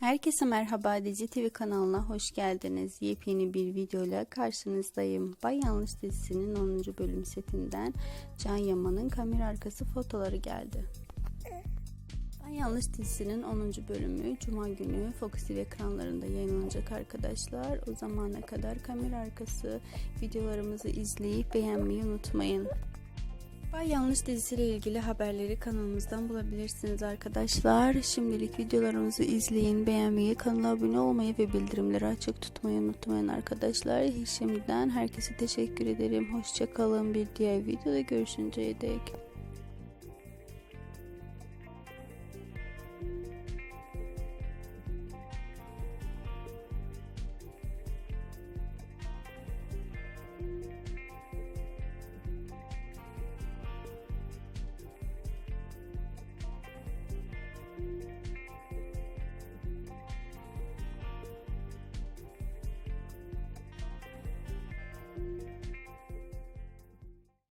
Herkese merhaba Dizi TV kanalına hoş geldiniz. Yepyeni bir videoyla karşınızdayım. Bay Yanlış dizisinin 10. bölüm setinden Can Yaman'ın kamera arkası fotoları geldi. Bay Yanlış dizisinin 10. bölümü Cuma günü Fox TV ekranlarında yayınlanacak arkadaşlar. O zamana kadar kamera arkası videolarımızı izleyip beğenmeyi unutmayın. Bay Yanlış dizisiyle ilgili haberleri kanalımızdan bulabilirsiniz arkadaşlar. Şimdilik videolarımızı izleyin, beğenmeyi, kanala abone olmayı ve bildirimleri açık tutmayı unutmayın arkadaşlar. Şimdiden herkese teşekkür ederim. Hoşçakalın. Bir diğer videoda görüşünceye dek.